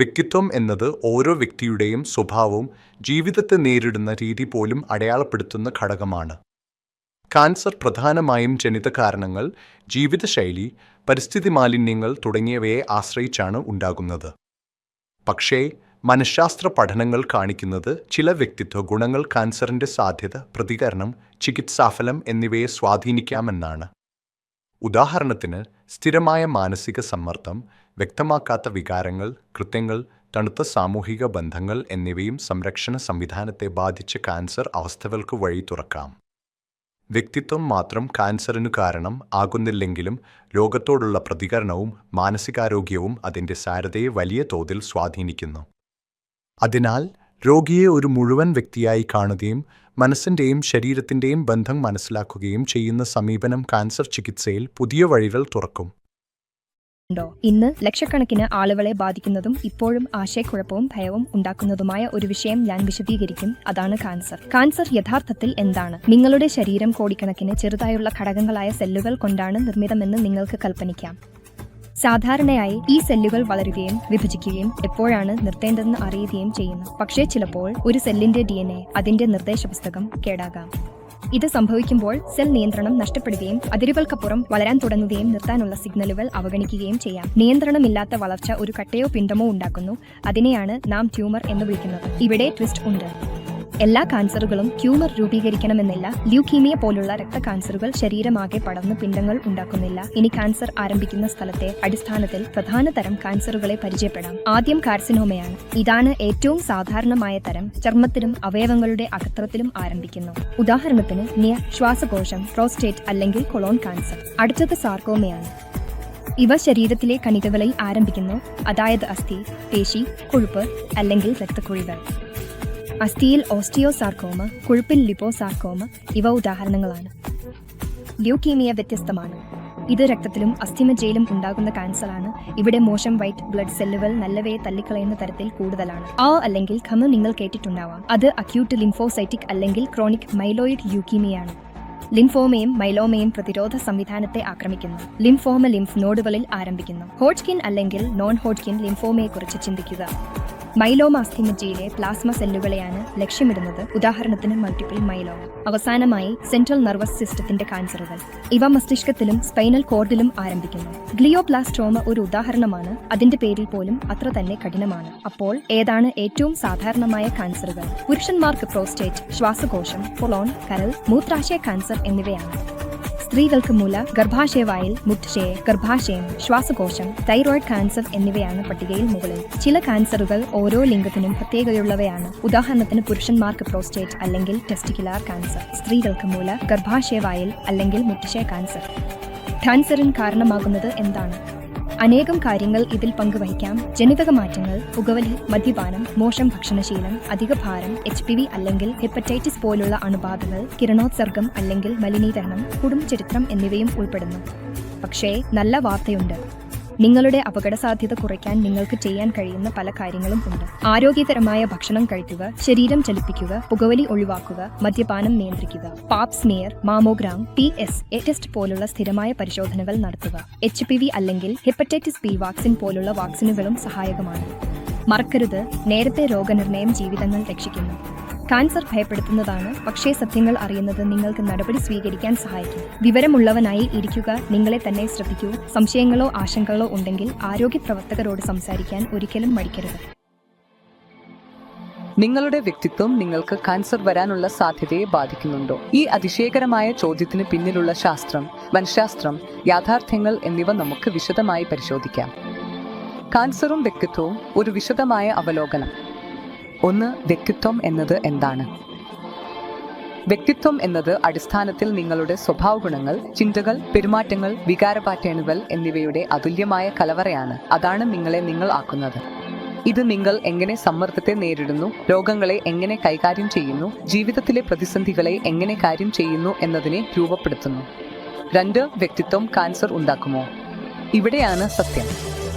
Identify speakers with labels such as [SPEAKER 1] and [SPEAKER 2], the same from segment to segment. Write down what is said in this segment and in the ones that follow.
[SPEAKER 1] വ്യക്തിത്വം എന്നത് ഓരോ വ്യക്തിയുടെയും സ്വഭാവവും ജീവിതത്തെ നേരിടുന്ന രീതി പോലും അടയാളപ്പെടുത്തുന്ന ഘടകമാണ്. കാൻസർ പ്രധാനമായും ജനിത കാരണങ്ങൾ ജീവിതശൈലി പരിസ്ഥിതി മാലിന്യങ്ങൾ തുടങ്ങിയവയെ ആശ്രയിച്ചാണ് ഉണ്ടാകുന്നത്. പക്ഷേ മനഃശാസ്ത്ര പഠനങ്ങൾ കാണിക്കുന്നത് ചില വ്യക്തിത്വ ഗുണങ്ങൾ കാൻസറിന്റെ സാധ്യത പ്രതികരണം ചികിത്സാഫലം എന്നിവയെ സ്വാധീനിക്കാമെന്നാണ്. ഉദാഹരണത്തിന് സ്ഥിരമായ മാനസിക സമ്മർദ്ദം വ്യക്തമാക്കാത്ത വികാരങ്ങൾ കൃത്യങ്ങൾ തണുത്ത സാമൂഹിക ബന്ധങ്ങൾ എന്നിവയും സംരക്ഷണ സംവിധാനത്തെ ബാധിച്ച കാൻസർ അവസ്ഥകൾക്ക് വഴി തുറക്കാം. വ്യക്തിത്വം മാത്രം കാൻസറിനു കാരണം ആകുന്നില്ലെങ്കിലും രോഗത്തോടുള്ള പ്രതികരണവും മാനസികാരോഗ്യവും അതിന്റെ സാരതയെ വലിയ തോതിൽ സ്വാധീനിക്കുന്നു. അതിനാൽ രോഗിയെ ഒരു മുഴുവൻ വ്യക്തിയായി കാണുകയും മനസ്സിന്റെയും ശരീരത്തിന്റെയും ബന്ധം മനസ്സിലാക്കുകയും ചെയ്യുന്ന സമീപനം കാൻസർ ചികിത്സയിൽ പുതിയ വഴികൾ തുറക്കും.
[SPEAKER 2] ഇന്ന് ലക്ഷക്കണക്കിന് ആളുകളെ ബാധിക്കുന്നതും ഇപ്പോഴും ആശയക്കുഴപ്പവും ഭയവും ഉണ്ടാക്കുന്നതുമായ ഒരു വിഷയം ഞാൻ വിശദീകരിക്കും. അതാണ് കാൻസർ. കാൻസർ യഥാർത്ഥത്തിൽ എന്താണ്? നിങ്ങളുടെ ശരീരം കോടിക്കണക്കിന് ചെറുതായുള്ള ഘടകങ്ങളായ സെല്ലുകൾ കൊണ്ടാണ് നിർമ്മിതമെന്ന് നിങ്ങൾക്ക് കൽപ്പനിക്കാം. സാധാരണയായി ഈ സെല്ലുകൾ വളരുകയും വിഭജിക്കുകയും എപ്പോഴാണ് നിർത്തേണ്ടതെന്ന് അറിയുകയും ചെയ്യുന്നു. പക്ഷേ ചിലപ്പോൾ ഒരു സെല്ലിന്റെ ഡി അതിന്റെ നിർദ്ദേശ പുസ്തകം കേടാകാം. ഇത് സംഭവിക്കുമ്പോൾ സെൽ നിയന്ത്രണം നഷ്ടപ്പെടുകയും അതിരുകൾക്കപ്പുറം വളരാൻ തുടങ്ങുകയും നിർത്താനുള്ള സിഗ്നലുകൾ അവഗണിക്കുകയും ചെയ്യാം. നിയന്ത്രണമില്ലാത്ത വളർച്ച ഒരു കട്ടയോ പിണ്ടമോ ഉണ്ടാക്കുന്നു. അതിനെയാണ് നാം ട്യൂമർ എന്ന് വിളിക്കുന്നത്. ഇവിടെ ട്വിസ്റ്റ് ഉണ്ട്. എല്ലാ കാൻസറുകളും ട്യൂമർ രൂപീകരിക്കണമെന്നില്ല. ല്യൂക്കീമിയ പോലുള്ള രക്ത കാൻസറുകൾ ശരീരമാകെ പടർന്ന് പിണ്ടങ്ങൾ ഉണ്ടാക്കുന്നില്ല. ഇനി കാൻസർ ആരംഭിക്കുന്ന സ്ഥലത്തെ അടിസ്ഥാനത്തിൽ പ്രധാന തരം കാൻസറുകളെ പരിചയപ്പെടാം. ആദ്യം കാർസിനോമയാണ്. ഇതാണ് ഏറ്റവും സാധാരണമായ തരം. ചർമ്മത്തിലും അവയവങ്ങളുടെ അകത്രത്തിലും ആരംഭിക്കുന്നു. ഉദാഹരണത്തിന് നിയ ശ്വാസകോശം പ്രോസ്റ്റേറ്റ് അല്ലെങ്കിൽ കൊളോൺ കാൻസർ. അടുത്തത് സാർക്കോമയാണ് ഇവ ശരീരത്തിലെ കണികകളിൽ ആരംഭിക്കുന്നു. അതായത് അസ്ഥി പേശി കൊഴുപ്പ് അല്ലെങ്കിൽ രക്തക്കുഴികൾ. അസ്ഥിയിൽ ഓസ്റ്റിയോസാർക്കോമ കൊഴുപ്പിൽ ലിപ്പോസാർക്കോമ ഇവ ഉദാഹരണങ്ങളാണ്. ല്യൂക്കീമിയ വ്യത്യസ്തമാണ്. ഇത് രക്തത്തിലും അസ്ഥിമജ്ജയിലും ഉണ്ടാകുന്ന കാൻസറാണ് ഇവിടെ മോശം വൈറ്റ് ബ്ലഡ് സെല്ലുകൾ നല്ലവയെ തള്ളിക്കളയുന്ന തരത്തിൽ കൂടുതലാണ്. ആ അല്ലെങ്കിൽ ഖമ നിങ്ങൾ കേട്ടിട്ടുണ്ടാവാം. അത് അക്യൂട്ട് ലിംഫോസൈറ്റിക് അല്ലെങ്കിൽ ക്രോണിക് മൈലോയിഡ് ല്യൂക്കീമിയാണ് ലിംഫോമയും മൈലോമയും പ്രതിരോധ സംവിധാനത്തെ ആക്രമിക്കുന്നു. ലിംഫോമ ലിംഫ് നോഡുകളിൽ ആരംഭിക്കുന്നു. ഹോട്ട്കിൻ അല്ലെങ്കിൽ നോൺ ഹോട്ട്കിൻ ലിംഫോമയെക്കുറിച്ച് ചിന്തിക്കുക. മൈലോമ അസ്ഥിമജ്ജയിലെ പ്ലാസ്മ സെല്ലുകളെയാണ് ലക്ഷ്യമിടുന്നത്. ഉദാഹരണത്തിന് മൾട്ടിപ്പിൾ മൈലോമ അവസാനമായി സെൻട്രൽ നർവസ് സിസ്റ്റത്തിന്റെ കാൻസറുകൾ ഇവ മസ്തിഷ്കത്തിലും സ്പൈനൽ കോർഡിലും ആരംഭിക്കുന്നു. ഗ്ലിയോപ്ലാസ്ട്രോമ ഒരു ഉദാഹരണമാണ്. അതിന്റെ പേരിൽ പോലും അത്ര തന്നെ കഠിനമാണ്. അപ്പോൾ ഏതാണ് ഏറ്റവും സാധാരണമായ കാൻസറുകൾ പുരുഷന്മാർക്ക് പ്രോസ്റ്റേറ്റ് ശ്വാസകോശം കൊളോൺ കരൾ മൂത്രാശയ കാൻസർ എന്നിവയാണ്. സ്ത്രീകൾക്ക് മൂല ഗർഭാശയവായിൽ മുട്ടുശയ ഗർഭാശയം ശ്വാസകോശം തൈറോയ്ഡ് കാൻസർ എന്നിവയാണ് പട്ടികയിൽ മുകളിൽ. ചില കാൻസറുകൾ ഓരോ ലിംഗത്തിനും പ്രത്യേകതയുള്ളവയാണ്. ഉദാഹരണത്തിന് പുരുഷന്മാർക്ക് പ്രോസ്റ്റേറ്റ് അല്ലെങ്കിൽ ടെസ്റ്റിക്കുലാർ കാൻസർ സ്ത്രീകൾക്ക് മൂല ഗർഭാശയവായിൽ അല്ലെങ്കിൽ മുട്ടുശയ കാൻസർ. കാൻസറിന് കാരണമാകുന്നത് എന്താണ്? അനേകം കാര്യങ്ങൾ ഇതിൽ പങ്കുവഹിക്കാം. ജനിതക മാറ്റങ്ങൾ പുകവലി മദ്യപാനം മോശം ഭക്ഷണശീലം അധിക ഭാരം എച്ച് പി വി അല്ലെങ്കിൽ ഹെപ്പറ്റൈറ്റിസ് പോലുള്ള അണുബാധകൾ കിരണോത്സർഗം അല്ലെങ്കിൽ മലിനീകരണം കുടുംബചരിത്രം എന്നിവയും ഉൾപ്പെടുന്നു. പക്ഷേ നല്ല വാർത്തയുണ്ട്. നിങ്ങളുടെ അപകട സാധ്യത കുറയ്ക്കാൻ നിങ്ങൾക്ക് ചെയ്യാൻ കഴിയുന്ന പല കാര്യങ്ങളും ഉണ്ട്. ആരോഗ്യകരമായ ഭക്ഷണം കഴിക്കുക ശരീരം ചലിപ്പിക്കുക പുകവലി ഒഴിവാക്കുക മദ്യപാനം നിയന്ത്രിക്കുക. Pap smear mammogram P S A test പോലുള്ള സ്ഥിരമായ പരിശോധനകൾ നടത്തുക. എച്ച് പി വി അല്ലെങ്കിൽ ഹെപ്പറ്റൈറ്റിസ് ബി വാക്സിൻ പോലുള്ള വാക്സിനുകളും സഹായകമാണ്. മറക്കരുത് നേരത്തെ രോഗനിർണയം ജീവിതങ്ങൾ രക്ഷിക്കുന്നു. കാൻസർ ഭയപ്പെടുത്തുന്നതാണ്. പക്ഷേ സത്യങ്ങൾ അറിയുന്നത് നിങ്ങൾക്ക് നടപടി സ്വീകരിക്കാൻ സഹായിക്കും. വിവരമുള്ളവനായി ഇരിക്കുക നിങ്ങളെ തന്നെ ശ്രദ്ധിക്കൂ. സംശയങ്ങളോ ആശങ്കകളോ ഉണ്ടെങ്കിൽ ആരോഗ്യ പ്രവർത്തകരോട് സംസാരിക്കാൻ ഒരിക്കലും മടിക്കരുത്.
[SPEAKER 3] നിങ്ങളുടെ വ്യക്തിത്വം നിങ്ങൾക്ക് കാൻസർ വരാനുള്ള സാധ്യതയെ ബാധിക്കുന്നുണ്ടോ? ഈ അതിശയകരമായ ചോദ്യത്തിന് പിന്നിലുള്ള ശാസ്ത്രം മനഃശാസ്ത്രം യാഥാർത്ഥ്യങ്ങൾ എന്നിവ നമുക്ക് വിശദമായി പരിശോധിക്കാം. കാൻസറും വ്യക്തിത്വവും ഒരു വിശദമായ അവലോകനം. ഒന്ന് വ്യക്തിത്വം എന്നത് എന്താണ്? വ്യക്തിത്വം എന്നത് അടിസ്ഥാനത്തിൽ നിങ്ങളുടെ സ്വഭാവ ഗുണങ്ങൾ ചിന്തകൾ പെരുമാറ്റങ്ങൾ വികാര പാറ്റേണുകൾ എന്നിവയുടെ അതുല്യമായ കലവറയാണ്. അതാണ് നിങ്ങളെ നിങ്ങൾ ആക്കുന്നത്. ഇത് നിങ്ങൾ എങ്ങനെ സമ്മർദ്ദത്തെ നേരിടുന്നു രോഗങ്ങളെ എങ്ങനെ കൈകാര്യം ചെയ്യുന്നു ജീവിതത്തിലെ പ്രതിസന്ധികളെ എങ്ങനെ കാര്യം ചെയ്യുന്നു എന്നതിനെ രൂപപ്പെടുത്തുന്നു. രണ്ട് വ്യക്തിത്വം കാൻസർ ഉണ്ടാക്കുമോ? ഇവിടെയാണ് സത്യം.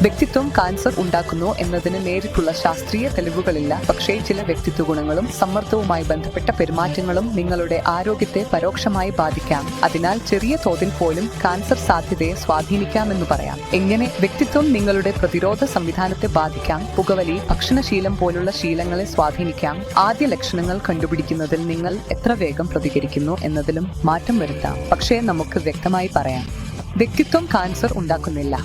[SPEAKER 3] വ്യക്തിത്വം കാൻസർ ഉണ്ടാക്കുന്നു എന്നതിന് നേരിട്ടുള്ള ശാസ്ത്രീയ തെളിവുകളില്ല. പക്ഷേ ചില വ്യക്തിത്വ ഗുണങ്ങളും സമ്മർദ്ദവുമായി ബന്ധപ്പെട്ട പെരുമാറ്റങ്ങളും നിങ്ങളുടെ ആരോഗ്യത്തെ പരോക്ഷമായി ബാധിക്കാം. അതിനാൽ ചെറിയ തോതിൽ പോലും കാൻസർ സാധ്യതയെ സ്വാധീനിക്കാമെന്ന് പറയാം. എങ്ങനെ വ്യക്തിത്വം നിങ്ങളുടെ പ്രതിരോധ സംവിധാനത്തെ ബാധിക്കാം? പുകവലി ഭക്ഷണശീലം പോലുള്ള ശീലങ്ങളെ സ്വാധീനിക്കാം. ആദ്യ ലക്ഷണങ്ങൾ കണ്ടുപിടിക്കുന്നതിൽ നിങ്ങൾ എത്ര വേഗം പ്രതികരിക്കുന്നു എന്നതിലും മാറ്റം വരുത്താം. പക്ഷേ നമുക്ക് വ്യക്തമായി പറയാം. വ്യക്തിത്വം കാൻസർ ഉണ്ടാക്കുന്നില്ല.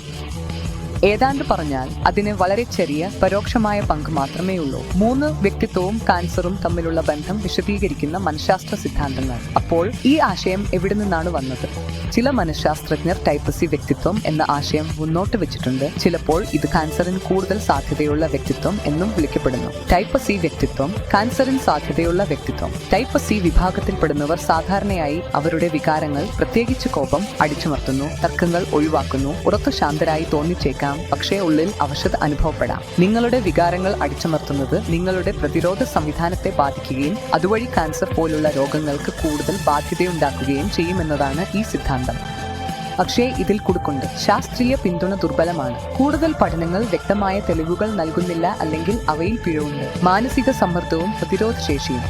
[SPEAKER 3] ഏതാണ്ട് പറഞ്ഞാൽ അതിന് വളരെ ചെറിയ പരോക്ഷമായ പങ്ക് മാത്രമേ ഉള്ളൂ. മൂന്ന് വ്യക്തിത്വവും കാൻസറും തമ്മിലുള്ള ബന്ധം വിശദീകരിക്കുന്ന മനഃശാസ്ത്ര സിദ്ധാന്തങ്ങൾ. അപ്പോൾ ഈ ആശയം എവിടെ നിന്നാണ് വന്നത്? ചില മനഃശാസ്ത്രജ്ഞർ ടൈപ്പ് സി വ്യക്തിത്വം എന്ന ആശയം മുന്നോട്ട് വെച്ചിട്ടുണ്ട്. ചിലപ്പോൾ ഇത് കാൻസറിന് കൂടുതൽ സാധ്യതയുള്ള വ്യക്തിത്വം എന്നും വിളിക്കപ്പെടുന്നു. ടൈപ്പ് സി വ്യക്തിത്വം കാൻസറിന് സാധ്യതയുള്ള വ്യക്തിത്വം. ടൈപ്പ് സി വിഭാഗത്തിൽപ്പെടുന്നവർ സാധാരണയായി അവരുടെ വികാരങ്ങൾ പ്രത്യേകിച്ച് കോപം അടിച്ചുമർത്തുന്നു തർക്കങ്ങൾ ഒഴിവാക്കുന്നു പുറത്തു ശാന്തരായി തോന്നിച്ചേക്കാം പക്ഷേ ഉള്ളിൽ അവശത അനുഭവപ്പെടാം. നിങ്ങളുടെ വികാരങ്ങൾ അടിച്ചമർത്തുന്നത് നിങ്ങളുടെ പ്രതിരോധ സംവിധാനത്തെ ബാധിക്കുകയും അതുവഴി കാൻസർ പോലുള്ള രോഗങ്ങൾക്ക് കൂടുതൽ ബാധ്യതയുണ്ടാക്കുകയും ചെയ്യുമെന്നതാണ് ഈ സിദ്ധാന്തം. പക്ഷേ ഇതിൽ കുടുക്കുണ്ട്. ശാസ്ത്രീയ പിന്തുണ ദുർബലമാണ്. കൂടുതൽ പഠനങ്ങൾ വ്യക്തമായ തെളിവുകൾ നൽകുന്നില്ല അല്ലെങ്കിൽ അവയിൽ പിഴവുണ്ട്. മാനസിക സമ്മർദ്ദവും പ്രതിരോധശേഷിയും.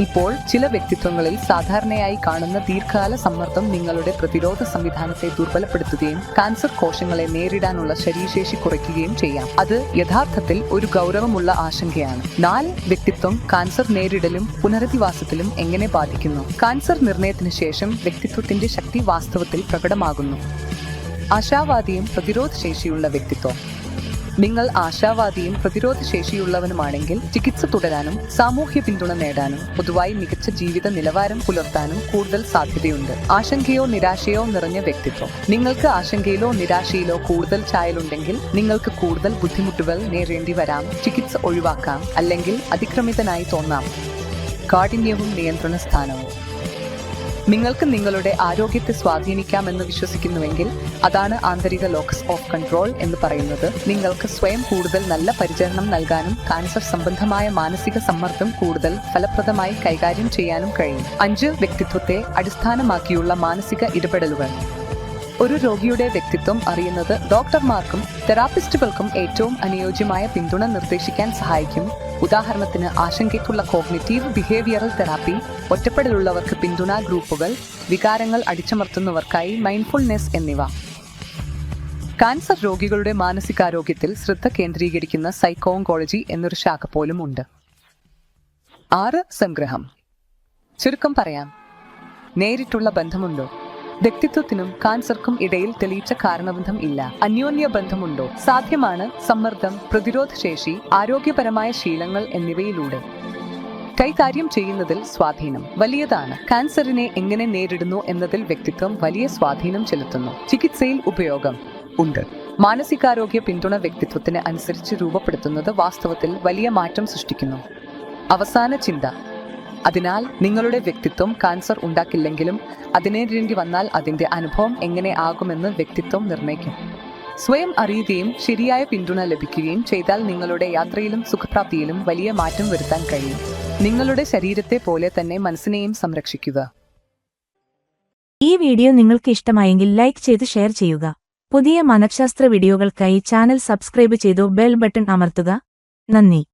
[SPEAKER 3] ഇപ്പോൾ ചില വ്യക്തിത്വങ്ങളിൽ സാധാരണയായി കാണുന്ന ദീർഘകാല സമ്മർദ്ദം നിങ്ങളുടെ പ്രതിരോധ സംവിധാനത്തെ ദുർബലപ്പെടുത്തുകയും കാൻസർ കോശങ്ങളെ നേരിടാനുള്ള ശരീരശേഷി കുറയ്ക്കുകയും ചെയ്യാം. അത് യഥാർത്ഥത്തിൽ ഒരു ഗൗരവമുള്ള ആശങ്കയാണ്. നാല് വ്യക്തിത്വം കാൻസർ നേരിടലും പുനരധിവാസത്തിലും എങ്ങനെ ബാധിക്കുന്നു? കാൻസർ നിർണയത്തിന് ശേഷം വ്യക്തിത്വത്തിന്റെ ശക്തി വാസ്തവത്തിൽ പ്രകടമാകുന്നു. ആശാവാദിയും പ്രതിരോധശേഷിയുള്ള വ്യക്തിത്വം. നിങ്ങൾ ആശാവാദിയും പ്രതിരോധശേഷിയുള്ളവനുമാണെങ്കിൽ ചികിത്സ തുടരാനും സാമൂഹ്യ പിന്തുണ നേടാനും പൊതുവായി മികച്ച ജീവിത നിലവാരം പുലർത്താനും കൂടുതൽ സാധ്യതയുണ്ട്. ആശങ്കയോ നിരാശയോ നിറഞ്ഞ വ്യക്തിത്വം. നിങ്ങൾക്ക് ആശങ്കയിലോ നിരാശയിലോ കൂടുതൽ ചായലുണ്ടെങ്കിൽ നിങ്ങൾക്ക് കൂടുതൽ ബുദ്ധിമുട്ടുകൾ നേരിടേണ്ടി വരാം. ചികിത്സ ഒഴിവാക്കാം. അല്ലെങ്കിൽ അതിക്രമിതനായി തോന്നാം. കാഠിന്യവും നിയന്ത്രണ സ്ഥാനവും നിങ്ങൾക്ക് നിങ്ങളുടെ ആരോഗ്യത്തെ സ്വാധീനിക്കാമെന്ന് വിശ്വസിക്കുന്നുവെങ്കിൽ അതാണ് ആന്തരിക ലോക്കസ് ഓഫ് കൺട്രോൾ എന്ന് പറയുന്നത്. നിങ്ങൾക്ക് സ്വയം കൂടുതൽ നല്ല പരിചരണം നൽകാനും കാൻസർ സംബന്ധമായ മാനസിക സമ്മർദ്ദം കൂടുതൽ ഫലപ്രദമായി കൈകാര്യം ചെയ്യാനും കഴിയും. അഞ്ച് വ്യക്തിത്വത്തെ അടിസ്ഥാനമാക്കിയുള്ള മാനസിക ഇടപെടലുകൾ. ഒരു രോഗിയുടെ വ്യക്തിത്വം അറിയുന്നത് ഡോക്ടർമാർക്കും തെറാപ്പിസ്റ്റുകൾക്കും ഏറ്റവും അനുയോജ്യമായ പിന്തുണ നിർദ്ദേശിക്കാൻ സഹായിക്കും. ഉദാഹരണത്തിന് ആശങ്കയ്ക്കുള്ള കോഗ്നിറ്റീവ് ബിഹേവിയറൽ തെറാപ്പി ഒറ്റപ്പെടലുള്ളവർക്ക് പിന്തുണാ ഗ്രൂപ്പുകൾ വികാരങ്ങൾ അടിച്ചമർത്തുന്നവർക്കായി മൈൻഡ്ഫുൾനെസ് എന്നിവ. കാൻസർ രോഗികളുടെ മാനസികാരോഗ്യത്തിൽ ശ്രദ്ധ കേന്ദ്രീകരിക്കുന്ന സൈക്കോങ്കോളജി എന്നൊരു ശാഖ പോലും ഉണ്ട്. ആറ് സംഗ്രഹം. ചുരുക്കം പറയാം. നേരിട്ടുള്ള ബന്ധമുണ്ടോ? വ്യക്തിത്വത്തിനും കാൻസർക്കും ഇടയിൽ തെളിയിച്ച കാരണബന്ധം ഇല്ല. അന്യോന്യ ബന്ധമുണ്ടോ? സാധ്യമാണ് സമ്മർദ്ദം പ്രതിരോധശേഷി ആരോഗ്യപരമായ ശീലങ്ങൾ എന്നിവയിലൂടെ. കൈകാര്യം ചെയ്യുന്നതിൽ സ്വാധീനം വലിയതാണ്. കാൻസറിനെ എങ്ങനെ നേരിടുന്നു എന്നതിൽ വ്യക്തിത്വം വലിയ സ്വാധീനം ചെലുത്തുന്നു. ചികിത്സയിൽ ഉപയോഗം ഉണ്ട്. മാനസികാരോഗ്യ പിന്തുണ വ്യക്തിത്വത്തിന് അനുസരിച്ച് രൂപപ്പെടുത്തുന്നത് വാസ്തവത്തിൽ വലിയ മാറ്റം സൃഷ്ടിക്കുന്നു. അവസാന ചിന്ത. അതിനാൽ നിങ്ങളുടെ വ്യക്തിത്വം കാൻസർ ഉണ്ടാക്കില്ലെങ്കിലും അതിനേരിടേണ്ടി വന്നാൽ അതിന്റെ അനുഭവം എങ്ങനെ ആകുമെന്ന് വ്യക്തിത്വം നിർണയിക്കും. സ്വയം അറിയുകയും ശരിയായ പിന്തുണ ലഭിക്കുകയും ചെയ്താൽ നിങ്ങളുടെ യാത്രയിലും സുഖപ്രാപ്തിയിലും വലിയ മാറ്റം വരുത്താൻ കഴിയും. നിങ്ങളുടെ ശരീരത്തെ പോലെ തന്നെ മനസ്സിനെയും സംരക്ഷിക്കുക.
[SPEAKER 4] ഈ വീഡിയോ നിങ്ങൾക്ക് ഇഷ്ടമായെങ്കിൽ ലൈക്ക് ചെയ്ത് ഷെയർ ചെയ്യുക. പുതിയ മനഃശാസ്ത്ര വീഡിയോകൾക്കായി ചാനൽ സബ്സ്ക്രൈബ് ചെയ്തു ബെൽ ബട്ടൺ അമർത്തുക. നന്ദി.